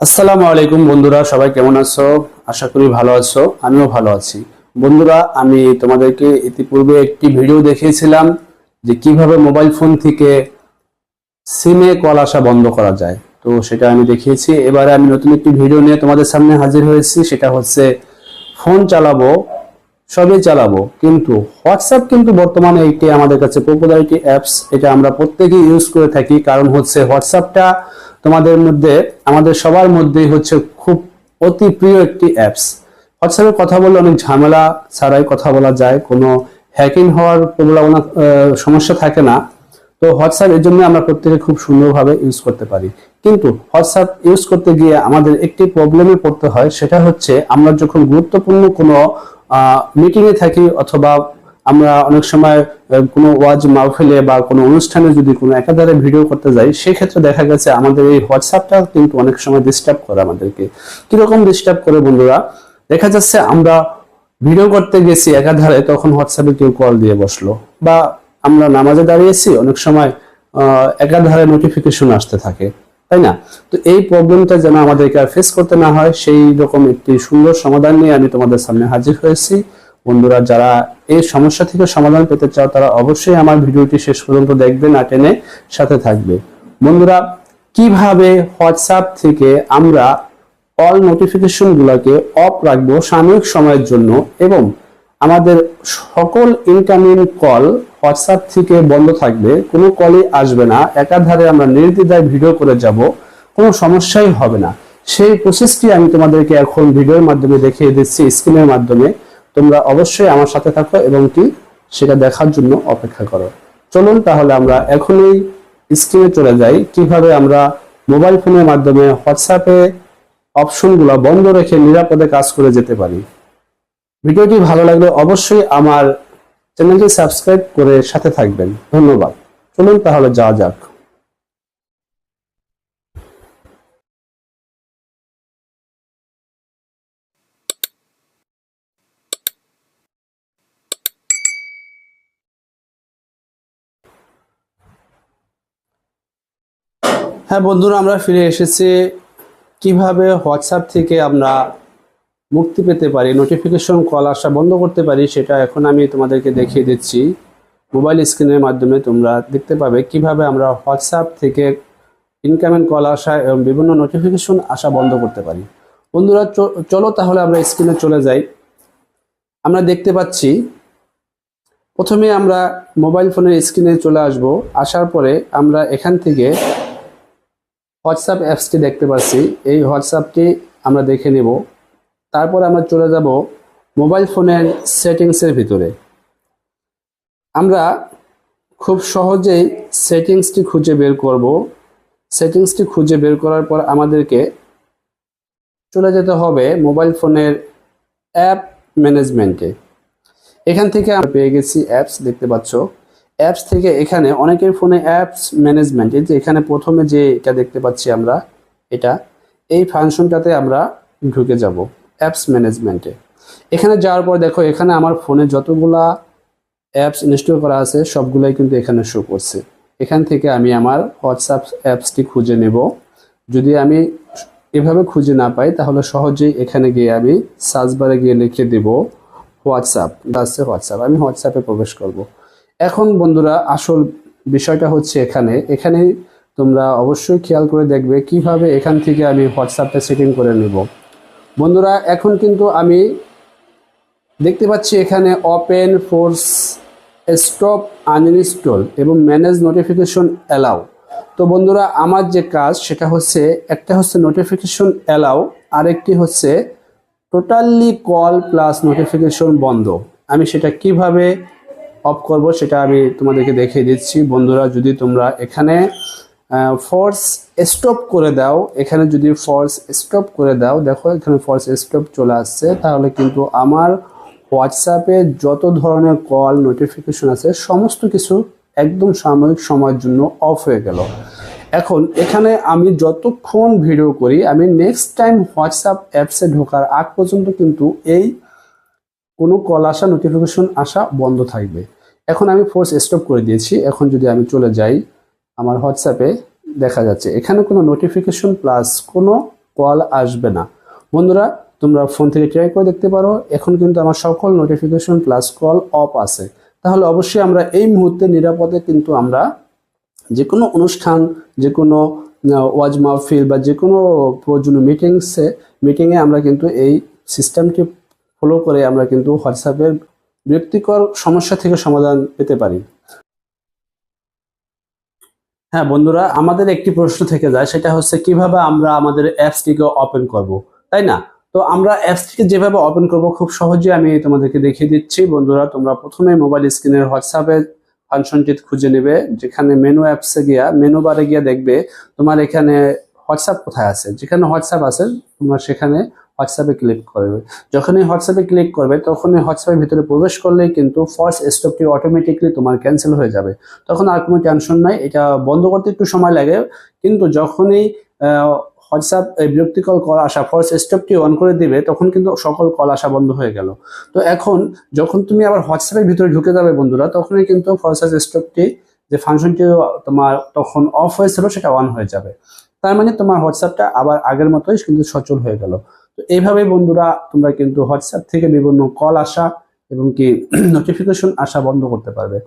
আসসালামু আলাইকুম বন্ধুরা, সবাই কেমন আছো? আশা করি ভালো আছো, আমিও ভালো আছি। বন্ধুরা, আমি তোমাদেরকে ইতিপূর্বে একটি ভিডিও দেখিয়েছিলাম যে কীভাবে মোবাইল ফোন থেকে সিমে কল আসা বন্ধ করা যায়। তো সেটা আমি দেখিয়েছি। এবারে আমি নতুন একটি ভিডিও নিয়ে তোমাদের সামনে হাজির হয়েছি। সেটা হচ্ছে, ফোন চালাবো, সবই চালাবো, কিন্তু হোয়াটসঅ্যাপ কিন্তু বর্তমানে একটি আমাদের কাছে পপুলারিটি অ্যাপস। এটা আমরা প্রত্যেকেই ইউজ করে থাকি। কারণ হচ্ছে হোয়াটসঅ্যাপটা তোমাদের মধ্যে, আমাদের সবার মধ্যেই হচ্ছে খুব অতি প্রিয় একটি অ্যাপস হোয়াটসঅ্যাপে কথা বললে অনেক ঝামেলা ছাড়াই কথা বলা যায়, কোনো হ্যাকিং হওয়ার প্রবলনা সমস্যা থাকে না। তো হোয়াটসঅ্যাপ এর জন্য আমরা প্রত্যেকে খুব সুন্দরভাবে ইউজ করতে পারি। কিন্তু হোয়াটসঅ্যাপ ইউজ করতে গিয়ে আমাদের একটি প্রবলেমে পড়তে হয়, সেটা হচ্ছে আমরা যখন গুরুত্বপূর্ণ কোনো মিটিংয়ে থাকি অথবা আমরা অনেক সময় কোনো ওয়াজ মাহফিলে বা কোনো অনুষ্ঠানে যদি কোনো একাধারে ভিডিও করতে যাই সেক্ষেত্রে দেখা গেছে আমাদের এই হোয়াটসঅ্যাপটা কিন্তু অনেক সময় ডিস্টার্ব করে আমাদেরকে। কীরকম ডিস্টার্ব করে বন্ধুরা? দেখা যাচ্ছে আমরা ভিডিও করতে গেছি একাধারে, তখন হোয়াটসঅ্যাপে কেউ কল দিয়ে বসল। বা আমরা নামাজে দাঁড়িয়েছি, অনেক সময় একাধারে নোটিফিকেশন আসতে থাকে, তাই না? তো এই প্রবলেমটা যেন আমাদেরকে আর ফেস করতে না হয়, সেই রকম একটি সুন্দর সমাধান নিয়ে আমি তোমাদের সামনে হাজির হয়েছি। বন্ধুরা, যারা এই সমস্যা থেকে সমাধান পেতে চাও, তারা অবশ্যই আমার ভিডিওটি শেষ পর্যন্ত দেখবে না টেনে সাথে থাকবে। বন্ধুরা, কীভাবে হোয়াটসঅ্যাপ থেকে আমরা অল নোটিফিকেশনগুলোকে অফ রাখব সাময়িক সময়ের জন্য এবং আমাদের সকল ইনকামিং কল হোয়াটসঅ্যাপ থেকে বন্ধ থাকবে, কোনো কলই আসবে না, একাধারে আমরা নির্দ্বিধায় ভিডিও করে যাব, কোনো সমস্যাই হবে না। সেই প্রসেসটি আমি তোমাদেরকে এখন ভিডিওর মাধ্যমে দেখিয়ে দিচ্ছি স্ক্রিনের মাধ্যমে। তোমরা অবশ্যই আমার সাথে থাকো এবং কি সেটা দেখার জন্য অপেক্ষা করো। চলুন তাহলে আমরা এখনই স্ক্রিনে চলে যাই। কীভাবে আমরা মোবাইল ফোনের মাধ্যমে হোয়াটসঅ্যাপে অপশনগুলো বন্ধ রেখে নিরাপদে কাজ করে যেতে পারি। ভিডিওটি ভালো লাগলে অবশ্যই আমার চ্যানেলটি সাবস্ক্রাইব করে সাথে থাকবেন। ধন্যবাদ। চলুন তাহলে যাওয়া যাক। হ্যাঁ বন্ধুরা, আমরা ফিরে এসেছি। কীভাবে হোয়াটসঅ্যাপ থেকে আমরা মুক্তি পেতে পারি নোটিফিকেশন কল আসা বন্ধ করতে পারি, সেটা এখন আমি তোমাদেরকে দেখিয়ে দিচ্ছি। মোবাইল স্ক্রিনের মাধ্যমে তোমরা দেখতে পাবে কীভাবে আমরা হোয়াটসঅ্যাপ থেকে ইনকামিং কল আসা এবং বিভিন্ন নোটিফিকেশন আসা বন্ধ করতে পারি। বন্ধুরা চলো তাহলে আমরা স্ক্রিনে চলে যাই। আমরা দেখতে পাচ্ছি, প্রথমে আমরা মোবাইল ফোনের স্ক্রিনে চলে আসব। আসার পরে আমরা এখান থেকে হোয়াটসঅ্যাপ অ্যাপসটি দেখতে পাচ্ছি এই হোয়াটসঅ্যাপটি আমরা দেখে নেব। তারপর আমরা চলে যাব মোবাইল ফোনের সেটিংসের ভিতরে। আমরা খুব সহজেই সেটিংসটি খুঁজে বের করব। সেটিংসটি খুঁজে বের করার পর আমাদেরকে চলে যেতে হবে মোবাইল ফোনের অ্যাপ ম্যানেজমেন্টে। এখান থেকে আমরা পেয়ে গেছি অ্যাপস, দেখতে পাচ্ছ। অ্যাপস থেকে এখানে অনেকের ফোনে অ্যাপস ম্যানেজমেন্ট এই যে এখানে প্রথমে যে এটা দেখতে পাচ্ছি আমরা, এটা, এই ফাংশনটাতে আমরা ঢুকে যাব অ্যাপস ম্যানেজমেন্টে এখানে যাওয়ার পর দেখো, এখানে আমার ফোনে যতগুলা অ্যাপস ইনস্টল করা আছে, সবগুলোই কিন্তু এখানে শো করছে। এখান থেকে আমি আমার হোয়াটসঅ্যাপ অ্যাপসটি খুঁজে নেব। যদি আমি এভাবে খুঁজে না পাই, তাহলে সহজেই এখানে গিয়ে আমি সার্চ বারে গিয়ে লিখে দেব হোয়াটসঅ্যাপ আছে হোয়াটসঅ্যাপ আমি হোয়াটসঅ্যাপে প্রবেশ করব। এখন বন্ধুরা, আসল বিষয়টা হচ্ছে এখানে। এখানে তোমরা অবশ্যই খেয়াল করে দেখবে কীভাবে এখান থেকে আমি হোয়াটসঅ্যাপটা সেটিং করে নেব। বন্ধুরা, এখন কিন্তু আমি দেখতে পাচ্ছি এখানে ওপেন ফোর্স স্টপ আনইনস্টল এবং ম্যানেজ নোটিফিকেশন অ্যালাউ তো বন্ধুরা, আমার যে কাজ সেটা হচ্ছে, একটা হচ্ছে নোটিফিকেশন অ্যালাউ আরেকটি হচ্ছে টোটালি কল প্লাস নোটিফিকেশন বন্ধ। আমি সেটা কীভাবে অফ করব, সেটা আমি তোমাদেরকে দেখিয়ে দিচ্ছি। বন্ধুরা, যদি তোমরা এখানে ফোর্স স্টপ করে দাও, এখানে যদি ফোর্স স্টপ করে দাও, দেখো এখানে ফোর্স স্টপ চলে আসছে, তাহলে কিন্তু আমার হোয়াটসঅ্যাপে যত ধরনের কল নোটিফিকেশন আছে, সমস্ত কিছু একদম সাময়িক সময়ের জন্য অফ হয়ে গেল। এখন, এখানে আমি যতক্ষণ ভিডিও করি, আমি নেক্সট টাইম হোয়াটসঅ্যাপ অ্যাপসে ঢোকার আগ পর্যন্ত কিন্তু এই কোনো কল আসা নোটিফিকেশন আসা বন্ধ থাকবে। এখন আমি ফোর্স স্টপ করে দিয়েছি। এখন যদি আমি চলে যাই, আমার হোয়াটসঅ্যাপে দেখা যাচ্ছে, এখানে কোনো নোটিফিকেশন প্লাস কোনো কল আসবে না। বন্ধুরা, তোমরা ফোন থেকে ট্রাই করে দেখতে পারো, এখন কিন্তু আমার সকল নোটিফিকেশন প্লাস কল অফ আছে। তাহলে অবশ্যই আমরা এই মুহূর্তে নিরাপদে কিন্তু আমরা যে কোনো অনুষ্ঠান যে কোনো ওয়াজ মাহফিল বা যে কোনো প্রয়োজনীয় মিটিংসে মিটিংয়ে আমরা কিন্তু এই সিস্টেমটি ফলো করে আমরা কিন্তু হোয়াটসঅ্যাপের বিরক্তিকর সমস্যা থেকে সমাধান পেতে পারি। হ্যাঁ বন্ধুরা, আমাদের একটি প্রশ্ন থেকে যায়, সেটা হচ্ছে কীভাবে আমরা আমাদের অ্যাপসটিকে ওপেন করব, তাই না? তো আমরা অ্যাপসটিকে যেভাবে ওপেন করব, খুব সহজে আমি তোমাদেরকে দেখিয়ে দিচ্ছি। বন্ধুরা, তোমরা প্রথমে মোবাইল স্ক্রিনের হোয়াটসঅ্যাপে ফাংশনটি খুঁজে নেবে, যেখানে মেনু অ্যাপসে গিয়া মেনু বারে গিয়া দেখবে তোমার এখানে হোয়াটসঅ্যাপ কোথায় আছে। যেখানে হোয়াটসঅ্যাপ আছে, তোমরা সেখানে হোয়াটসঅ্যাপে ক্লিক করবে। যখনই হোয়াটসঅ্যাপে ক্লিক করবে, তখনই হোয়াটসঅ্যাপের ভিতরে প্রবেশ করলেই কিন্তু ফার্স্ট স্টপটি অটোমেটিকলি তোমার ক্যান্সেল হয়ে যাবে। তখন আর কোনো টেনশন নাই, এটা বন্ধ করতে একটু সময় লাগে। কিন্তু যখনই হোয়াটসঅ্যাপ এই বিরক্তিকর কল আসা ফার্স্ট স্টপটি অন করে দিবে, তখন কিন্তু সকল কল আসা বন্ধ হয়ে গেল। তো এখন যখন তুমি আবার হোয়াটসঅ্যাপের ভিতরে ঢুকে যাবে বন্ধুরা, তখনই কিন্তু ফার্স্ট স্টপটি যে ফাংশনটি তোমার তখন অফ হয়েছিল, সেটা অন হয়ে যাবে। তার মানে তোমার হোয়াটসঅ্যাপটা আবার আগের মতোই কিন্তু সচল হয়ে গেল। তো এইভাবে বন্ধুরা তোমরা কিন্তু হোয়াটসঅ্যাপ থেকে বিভিন্ন কল আসা এবং কি নোটিফিকেশন আসা বন্ধ করতে পারবে।